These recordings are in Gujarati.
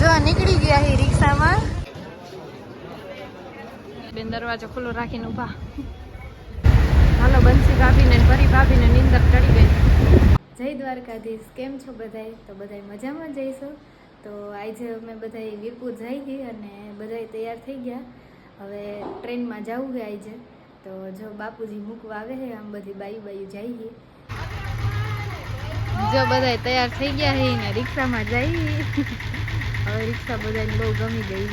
જો નીકળી ગયા હી રિક્ષામાં. બેન દરવાજો ખુલ્લો રાખીને ઊભા. હાલો બંસી ભાભીને ફરી પરી ભાભીને નીંદર ચડી ગઈ. જય દ્વારકાધીશ. કેમ છો બધાય? તો બધાય મજામાં જઈશું. તો આજે અમે બધાય વીરપુર જઈ ગઈ અને બધાય તૈયાર થઈ ગયા. હવે ટ્રેનમાં જવું છે આજે. તો જો બાપુજી મૂકવા આવે છે આમ બધી બાયું બાયું જઈએ જો બધાય તૈયાર થઈ ગયા છે ને રિક્ષામાં જઈ હવે રિક્ષા બધાને બહુ ગમી ગઈ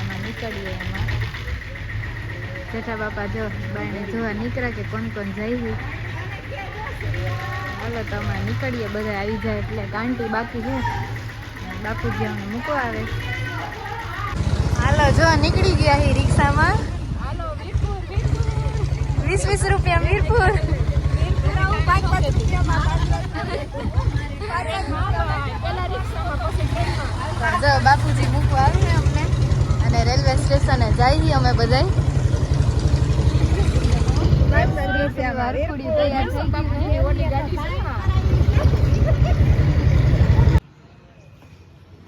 એમાં નીકળીએ એમાં. જેઠા બાપા જો બાઈને જોવા નીકળ્યા કે કોણ કોણ જાય હાલો તો અમે નીકળીએ બધા આવી જાય એટલે કાંટી બાકી છે. બાપુજી અમને મૂકવા આવે. હાલો જો નીકળી ગયા હી રિક્ષામાં. વીસ વીસ રૂપિયા વીરપુર. જો બાપુજી મૂકવા આવે અમને અને રેલવે સ્ટેશને જઈએ અમે છે.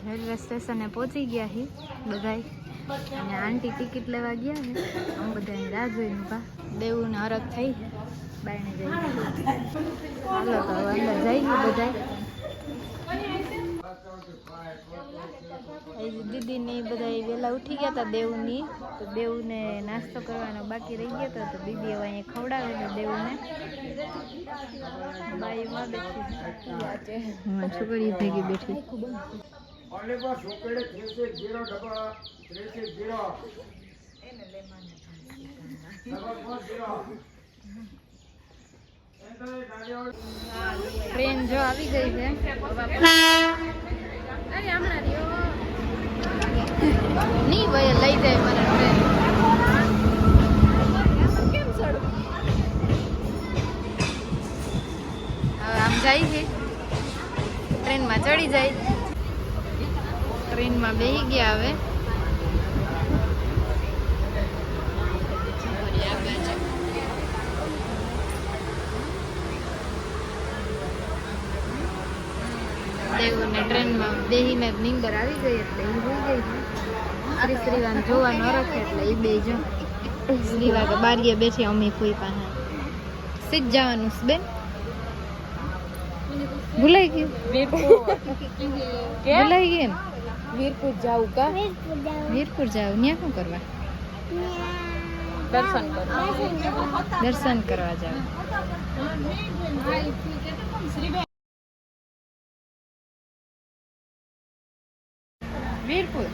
રેલવે સ્ટેશને પહોંચી ગયા હી બધાય. અને આંટી ટિકિટ લેવા ગયા હે. આમ બધા રાહ જોઈને ઊભા દેવું ને અરગ થઈ. બાયણે જઈ હાલો તો અંદર જઈ ગયું બધાય. દીદી ને બધા વહેલા ઉઠી ગયા હતા દેવની. તો દેવને નાસ્તો કરવાનો બાકી રહી ગયો હતો તો દીદી હવે અહીંયા ખવડાવે છે દેવને. બાઈમાં બેઠી છોકરી ભેગી બેઠી. ટ્રેન જો આવી ગઈ છે. નહીં ભાઈ લઈ જાય મને ટ્રેન હવે આમ જાય છે. ટ્રેનમાં ચડી જાય. ટ્રેનમાં બેસી ગયા હવે. દેવુને ટ્રેનમાં બેહીને નીંદર આવી ગઈ એટલે એ હોઈ ગઈ શ્રી શ્રીવાન જોવા ન રાખે એટલે એ બે જો શ્રીવા તો બારીએ બેઠી અમી ફૂઈ પાસે. સીધ જવાનું છે બેન. ભૂલાઈ ગયું. ભૂલાઈ ગયું ને વીરપુર જાવું કા? વીરપુર જાવ ત્યાં શું કરવા? દર્શન કરવા. દર્શન કરવા જાવ વીરપુર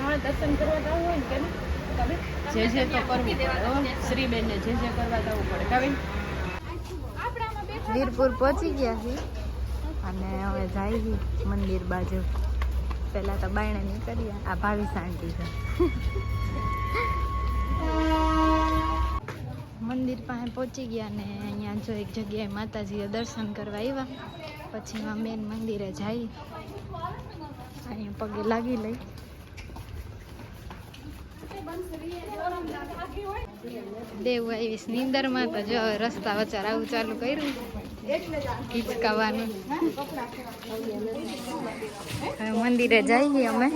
હા દર્શન કરવા જવું હોય ને કે ને? તમે? જે જે તો કરવું પડે. શ્રીબેનને જે જે કરવા જવું પડે. કાવી વીરપુર પહોંચી ગયા છે અને હવે જાય છે મંદિર બાજુ. પહેલા તો બાયણે નીકળીએ આ ભાવી શાંતિ છે. મંદિર પાસે પહોંચી ગયા ને અહીંયા જો એક જગ્યાએ માતાજીએ દર્શન કરવા આવ્યા. પછી મેન મંદિરે જાય. અહીંયા પગે લાગી લઈ. દેવ આવીશ. નીંદરમાં તો જો રસ્તા વચાર આવું ચાલુ કર્યું. હિચકાવાનું મંદિરે જઈએ અમે.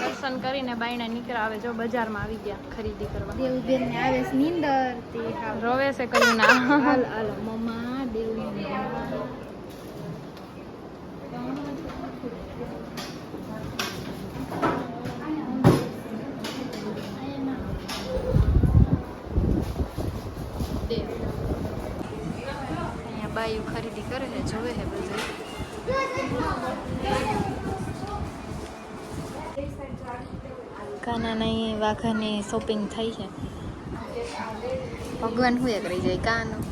દર્શન કરીને બાયણે નીકળ્યા. આવે જો બજારમાં આવી ગયા ખરીદી કરવા. દેવબેન ને આવે નિંદર. રોવે છે કયું ના હાલ હાલ મમ્મા દેવ દેવ અહીંયા બાયું ખરીદી કરે છે જોવે છે બધું. કાનાની વાઘાની શોપિંગ થઈ છે. ભગવાન હું એ કરી જાય, કાનું?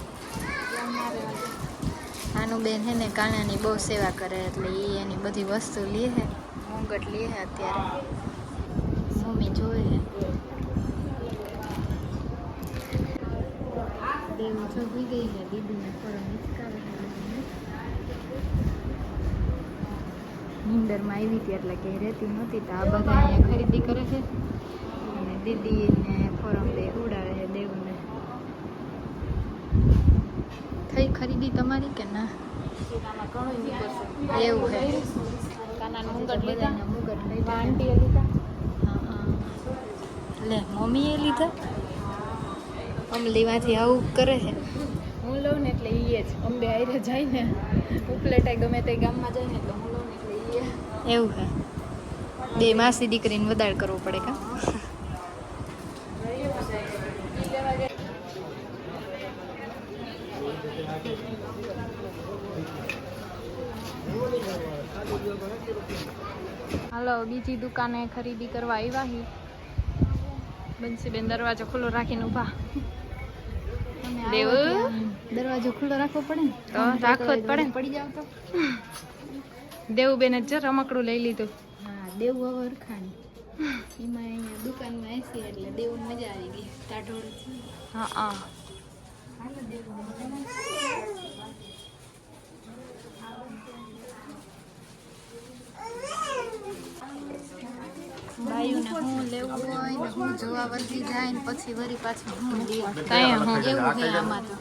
આનું બેન હે ને કાનાની બહુ સેવા કરે એટલે એ એની બધી વસ્તુ લે છે મોંઘટ લે છે અત્યારે. મમ્મી છે દેવ છોકરી ગઈ છે દીદીને થોડો નિચકાવે છે નીંદરમાં આવી હતી એટલે કે રહેતી નહોતી તો આ બધા અહીંયા ખરીદી કરે છે. અને દીદીને ફોરમ બે ઉડાડે છે દેવને. થઈ ખરીદી તમારી કે ના? એવું છે. લે મમ્મીએ લીધા? અમલીમાંથી આવું કરે છે. હું લઉં ને એટલે એ જ. અંબે આયરે જાય ને ઉપલેટાય ગમે તે ગામમાં જાય ને એટલે હું લઉં ને એટલે ઈ એવું છે. બે માસી દીકરીને વધારે કરવો પડે કા? હાલો બીજી દુકાને ખરીદી કરવા આવ્યા હી. બંસીબેન દરવાજો ખુલ્લો રાખીને ઊભા. દેવું દરવાજો ખુલ્લો રાખવો પડે ને. તો રાખવો જ પડે ને. પડી જાવ તો. દેવું બેન જ રમકડું લઈ લીધું. હા દેવું હવે અરખાણી એમાં અહીંયા દુકાનમાં એસી એટલે દેવું મજા આવી ગઈ. કાઢોળ હા હા હાલો દેવું બાયુને હું લેવું હોય ને હું જોવા વધી જાય ને પછી વરી પાછું હું કાંઈ હું. એવું છે આમાં તો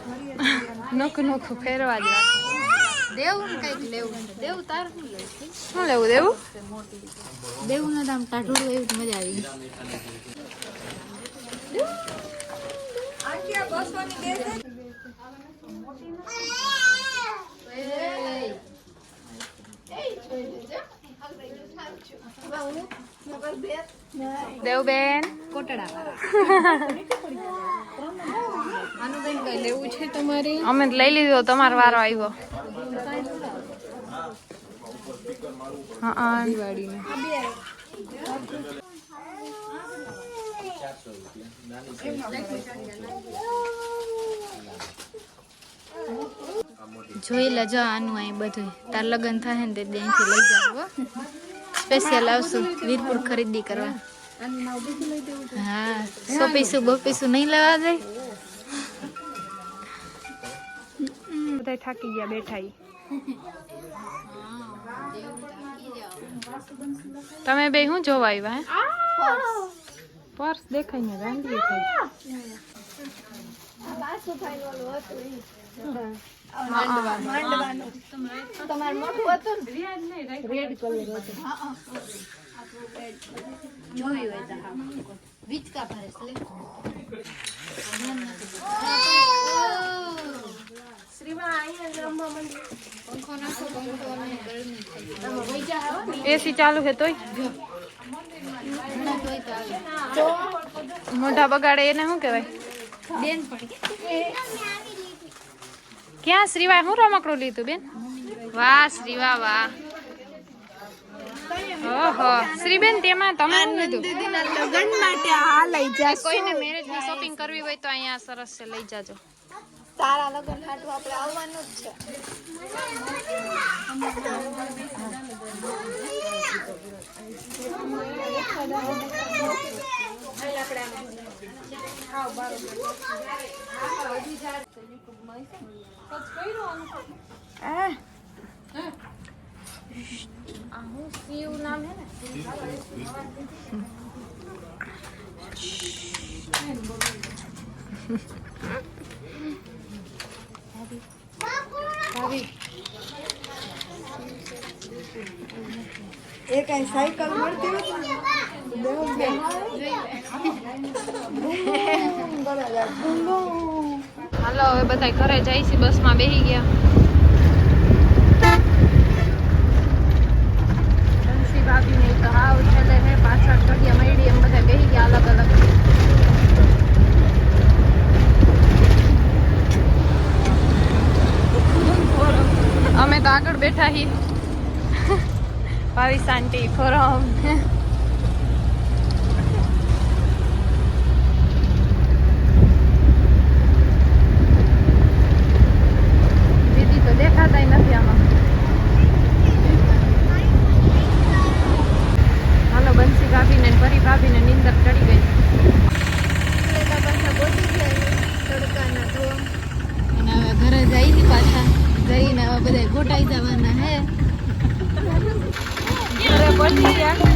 નોખું નોખું ફેરવા જ દેવું ને કંઈક લેવું છે દેવું તાર શું લેવું શું લેવું દેવું દેવું ને આમ ટાઢોળું એવું જ મજા આવી ગઈ દેવબેન. કોટડા અમે લઈ લીધો, તમારો વારો આવ્યો. હા જોઈ લેજો આનું અહીં બધું તાર લગ્ન થાય ને તે અહીંથી લઈ જાવ સ્પેશિયલ આવશું વીરપુર ખરીદી કરવા હા સોપીશું બોપીશું નહીં લેવા જાય બધા થાકી ગયા બેઠા ઈ. તમે બે શું જોવા આવ્યા હે પર્સ દેખાય ને ગાંધી થાય જોયું હોય તો હા એસી ચાલુ છે તોય? મોઢા બગાડે એને શું કહેવાય? બેન પણ. ક્યાં શ્રીવાય હું રમકડું લીધું બેન? વાહ શ્રીવા વાહ. ઓહો. શ્રીબેન તેમાં તમે લીધું? લગન માટે આ લઈ જા કોઈને મેરેજની શોપિંગ કરવી હોય તો અહીંયા સરસ છે લઈ જાજો. તારા લગન હાટુ આપણે આવવાનું જ છે. એ કઈ સાયકલ મળતી હતી. હાલો, હવે બધા ઘરે જાય છે, બસમાં બેસી ગયા. બંસી ભાભીને તો હાવ છેલ્લે ને પાછળ ચડિયા મળી એમ બધા બેસી ગયા અલગ અલગ. અમે તો આગળ બેઠા હી. ભાવિસ શાંતિ ફોરમ દીદી તો દેખાતાય નથી આમાં હાલો બંસી ભાભીને ને પરી ભાભીને નીંદર ચડી ગઈ એટલા પાછા પહોંચી ગયા તડકાના તો અને હવે ઘરે જઈ પાછા જઈને હવે